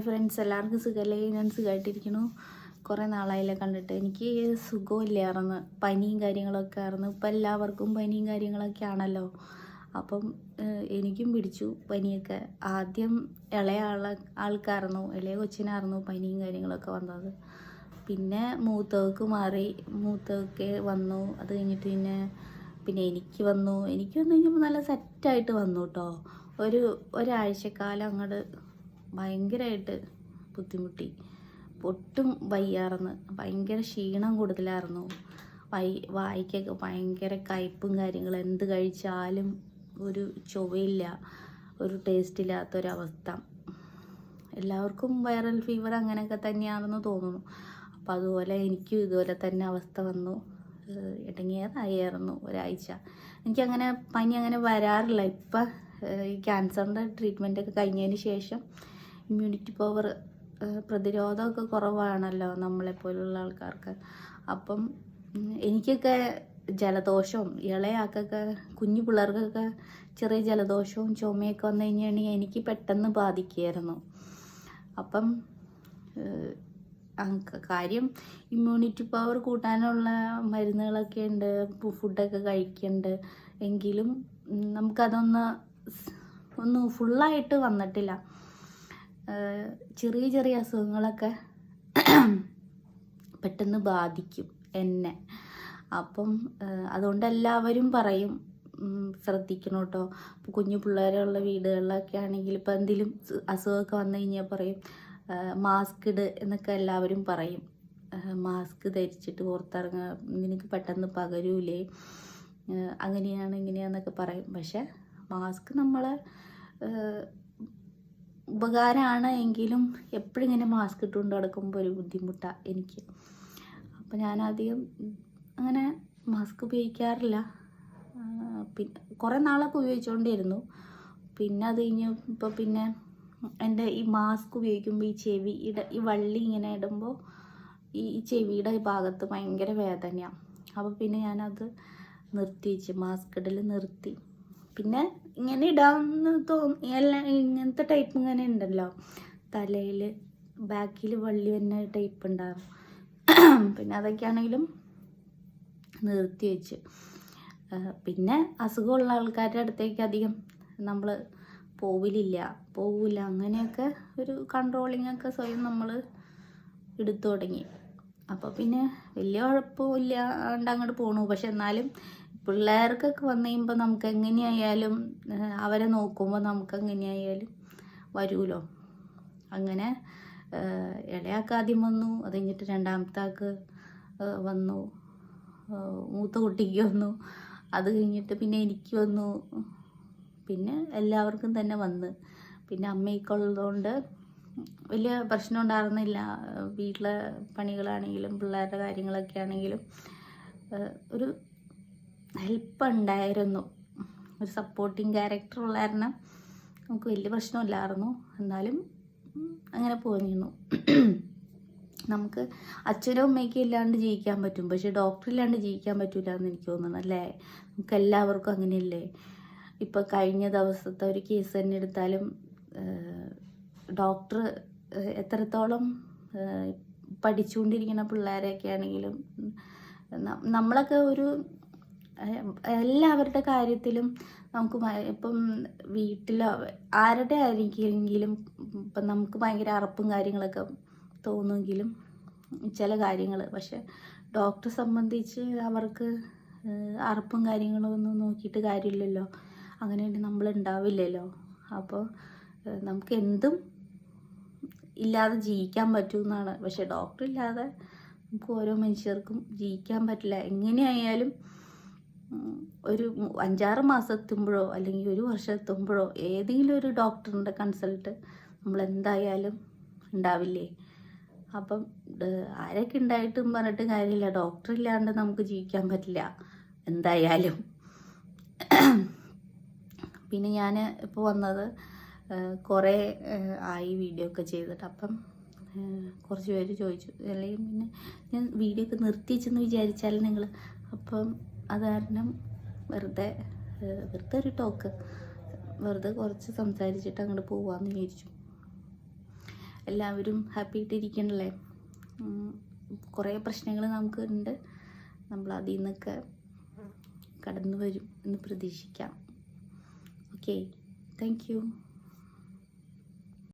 Hi friends. എല്ലാവർക്കും സുഖമല്ലേ ഞാൻ സുഖമായിട്ടിരിക്കണു കുറേ നാളായില്ലേ കണ്ടിട്ട്. എനിക്ക് സുഖമില്ലായിരുന്നു പനിയും കാര്യങ്ങളൊക്കെ ആയിരുന്നു. ഇപ്പം എല്ലാവർക്കും പനിയും കാര്യങ്ങളൊക്കെ ആണല്ലോ. അപ്പം എനിക്കും പിടിച്ചു പനിയൊക്കെ. ആദ്യം ഇളയ ആൾ ആൾക്കായിരുന്നു. ഇളയ കൊച്ചിനായിരുന്നു പനിയും കാര്യങ്ങളൊക്കെ വന്നത്. പിന്നെ മൂത്തവർക്ക് മാറി. മൂത്തവൊക്കെ വന്നു. അത് കഴിഞ്ഞിട്ട് പിന്നെ പിന്നെ എനിക്ക് വന്നു. എനിക്ക് വന്നു കഴിഞ്ഞപ്പോൾ നല്ല സെറ്റായിട്ട് വന്നു കേട്ടോ ഒരു ഒരാഴ്ചക്കാലം അങ്ങോട്ട് ഭയങ്കരമായിട്ട് ബുദ്ധിമുട്ടി. ഒട്ടും വയ്യാറുന്നു ഭയങ്കര ക്ഷീണം കൂടുതലായിരുന്നു വൈ വായിക്കൊക്കെ ഭയങ്കര കയ്പും കാര്യങ്ങളും. എന്ത് കഴിച്ചാലും ഒരു ചൊവയില്ല ഒരു ടേസ്റ്റ് ഇല്ലാത്തൊരവസ്ഥ എല്ലാവർക്കും വൈറൽ ഫീവർ അങ്ങനെയൊക്കെ തന്നെയാണെന്ന് തോന്നുന്നു. അപ്പോൾ അതുപോലെ എനിക്കും ഇതുപോലെ തന്നെ അവസ്ഥ വന്നു. ഇടങ്ങിയതായിരുന്നു ഒരാഴ്ച. എനിക്കങ്ങനെ പനി അങ്ങനെ വരാറില്ല. ഇപ്പം ഈ ക്യാൻസറിന്റെ ട്രീറ്റ്മെന്റൊക്കെ കഴിഞ്ഞതിന് ശേഷം ഇമ്മ്യൂണിറ്റി പവർ പ്രതിരോധമൊക്കെ കുറവാണല്ലോ നമ്മളെപ്പോലുള്ള ആൾക്കാർക്ക്. അപ്പം എനിക്കൊക്കെ ജലദോഷവും ഇളയാക്കൊക്കെ കുഞ്ഞു പിള്ളേർക്കൊക്കെ ചെറിയ ജലദോഷവും ചുമയൊക്കെ വന്നു കഴിഞ്ഞാണെങ്കിൽ എനിക്ക് പെട്ടെന്ന് ബാധിക്കുമായിരുന്നു അപ്പം കാര്യം ഇമ്മ്യൂണിറ്റി പവർ കൂട്ടാനുള്ള മരുന്നുകളൊക്കെ ഉണ്ട് ഫുഡൊക്കെ കഴിക്കുന്നുണ്ട് എങ്കിലും നമുക്കതൊന്ന് ഒന്ന് ഫുള്ളായിട്ട് വന്നിട്ടില്ല. ചെറിയ ചെറിയ അസുഖങ്ങളൊക്കെ പെട്ടെന്ന് ബാധിക്കും എന്നെ. അപ്പം അതുകൊണ്ട് എല്ലാവരും പറയും ശ്രദ്ധിക്കണം കേട്ടോ ഇപ്പോൾ കുഞ്ഞു പിള്ളേരുള്ള വീടുകളിലൊക്കെ ആണെങ്കിൽ ഇപ്പോൾ എന്തെങ്കിലും അസുഖമൊക്കെ വന്നു കഴിഞ്ഞാൽ പറയും മാസ്ക് ഇട് എന്നൊക്കെ എല്ലാവരും പറയും. മാസ്ക് ധരിച്ചിട്ട് പുറത്തിറങ്ങുക നിനക്ക് പെട്ടെന്ന് പകരൂലേ. അങ്ങനെയാണ് ഇങ്ങനെയാണെന്നൊക്കെ പറയും. പക്ഷെ മാസ്ക് നമ്മളെ ഉപകാരമാണ് എങ്കിലും എപ്പോഴും ഇങ്ങനെ മാസ്ക് ഇട്ടുകൊണ്ട് നടക്കുമ്പോൾ ഒരു ബുദ്ധിമുട്ടാണ് എനിക്ക്. അപ്പോൾ ഞാനധികം അങ്ങനെ മാസ്ക് ഉപയോഗിക്കാറില്ല. പിന്നെ കുറേ നാളൊക്കെ ഉപയോഗിച്ചുകൊണ്ടിരുന്നു പിന്നെ അത് കഴിഞ്ഞ് ഇപ്പോൾ പിന്നെ എന്റെ ഈ മാസ്ക് ഉപയോഗിക്കുമ്പോൾ ഈ ചെവിയുടെ ഈ വള്ളി ഇങ്ങനെ ഇടുമ്പോൾ ഈ ചെവിയുടെ ഭാഗത്ത് ഭയങ്കര വേദനയാണ് അപ്പോൾ പിന്നെ ഞാനത് നിർത്തി വെച്ച് മാസ്ക് ഇടൽ നിർത്തി. പിന്നെ ഇങ്ങനെ ഇടാമെന്ന് തോന്നി എല്ലാം ഇങ്ങനത്തെ ടൈപ്പ് ഇങ്ങനെ ഉണ്ടല്ലോ തലയിൽ ബാക്കിൽ വള്ളി വന്ന ടൈപ്പ് ഉണ്ടാകും പിന്നെ അതൊക്കെയാണെങ്കിലും നിർത്തി വെച്ച്. പിന്നെ അസുഖമുള്ള ആൾക്കാരുടെ അടുത്തേക്ക് അധികം നമ്മൾ പോവില്ല പോവില്ല അങ്ങനെയൊക്കെ ഒരു കൺട്രോളിങ് ഒക്കെ സ്വയം നമ്മൾ എടുത്തു തുടങ്ങി. അപ്പോൾ പിന്നെ വലിയ കുഴപ്പമില്ലാണ്ട് അങ്ങോട്ട് പോണു. പക്ഷെ എന്നാലും പിള്ളേർക്കൊക്കെ വന്നു കഴിയുമ്പോൾ നമുക്ക് എങ്ങനെയായാലും അവരെ നോക്കുമ്പോൾ നമുക്ക് എങ്ങനെയായാലും വരുമല്ലോ അങ്ങനെ ഇളയാൾക്ക് ആദ്യം വന്നു അത് കഴിഞ്ഞിട്ട് രണ്ടാമത്തെ ആൾക്ക് വന്നു മൂത്ത കുട്ടിക്ക് വന്നു അത് കഴിഞ്ഞിട്ട് പിന്നെ എനിക്ക് വന്നു പിന്നെ എല്ലാവർക്കും തന്നെ വന്ന്. പിന്നെ അമ്മയൊക്കെ ഉള്ളതുകൊണ്ട് വലിയ പ്രശ്നം ഉണ്ടായിരുന്നില്ല. വീട്ടിലെ പണികളാണെങ്കിലും പിള്ളേരുടെ കാര്യങ്ങളൊക്കെ ആണെങ്കിലും ഒരു ഹെൽപ്പ് ഉണ്ടായിരുന്നു ഒരു സപ്പോർട്ടിങ് ക്യാരക്ടർ ഉള്ള കാരണം നമുക്ക് വലിയ പ്രശ്നമില്ലായിരുന്നു. എന്നാലും അങ്ങനെ പോന്നിരുന്നു നമുക്ക് അച്ഛനും അമ്മയ്ക്കും ഇല്ലാണ്ട് ജീവിക്കാൻ പറ്റും. പക്ഷേ ഡോക്ടർ ഇല്ലാണ്ട് ജീവിക്കാൻ പറ്റില്ല എന്ന് എനിക്ക് തോന്നുന്നു അല്ലേ? നമുക്ക് എല്ലാവർക്കും അങ്ങനെയല്ലേ? ഇപ്പം കഴിഞ്ഞ ദിവസത്തെ ഒരു കേസ് തന്നെ എടുത്താലും ഡോക്ടർ എത്രത്തോളം പഠിച്ചുകൊണ്ടിരിക്കുന്ന പിള്ളേരെയൊക്കെ ആണെങ്കിലും നമ്മളൊക്കെ ഒരു എല്ലാവരുടെ കാര്യത്തിലും നമുക്ക് ഇപ്പം വീട്ടിലോ ആരുടെ ആയിരിക്കുമെങ്കിലും ഇപ്പം നമുക്ക് ഭയങ്കര അറപ്പും കാര്യങ്ങളൊക്കെ തോന്നുമെങ്കിലും ചില കാര്യങ്ങൾ പക്ഷെ ഡോക്ടറെ സംബന്ധിച്ച് അവർക്ക് അറപ്പും കാര്യങ്ങളും ഒന്നും നോക്കിയിട്ട് കാര്യമില്ലല്ലോ. അങ്ങനെ നമ്മൾ ഉണ്ടാവില്ലല്ലോ അപ്പോൾ നമുക്ക് എന്തും ഇല്ലാതെ ജീവിക്കാൻ പറ്റുമെന്നാണ് പക്ഷെ ഡോക്ടർ ഇല്ലാതെ നമുക്ക് ഓരോ മനുഷ്യർക്കും ജീവിക്കാൻ പറ്റില്ല. എങ്ങനെയായാലും ഒരു അഞ്ചാറ് മാസം എത്തുമ്പോഴോ അല്ലെങ്കിൽ ഒരു വർഷം എത്തുമ്പോഴോ ഏതെങ്കിലും ഒരു ഡോക്ടറിന്റെ കൺസൾട്ട് നമ്മൾ എന്തായാലും ഉണ്ടാവില്ലേ? അപ്പം ആരൊക്കെ ഉണ്ടായിട്ടും പറഞ്ഞിട്ട് കാര്യമില്ല. ഡോക്ടർ ഇല്ലാണ്ട് നമുക്ക് ജീവിക്കാൻ പറ്റില്ല എന്തായാലും. പിന്നെ ഞാൻ ഇപ്പോൾ വന്നത് കുറേ ആയി വീഡിയോ ഒക്കെ ചെയ്തിട്ട്. അപ്പം കുറച്ച് പേര് ചോദിച്ചു. അല്ലെങ്കിൽ പിന്നെ ഞാൻ വീഡിയോ ഒക്കെ നിർത്തിച്ചെന്ന് വിചാരിച്ചാൽ നിങ്ങൾ അപ്പം അത് കാരണം വെറുതെ വെറുതെ ഒരു ടോക്ക് വെറുതെ കുറച്ച് സംസാരിച്ചിട്ട് അങ്ങോട്ട് പോവാമെന്ന് വിചാരിച്ചു. എല്ലാവരും ഹാപ്പി ആയിട്ടിരിക്കണല്ലേ? കുറേ പ്രശ്നങ്ങൾ നമുക്ക് ഉണ്ട് നമ്മൾ അതിൽ നിന്നൊക്കെ കടന്നു വരും എന്ന് പ്രതീക്ഷിക്കാം. Okay thank you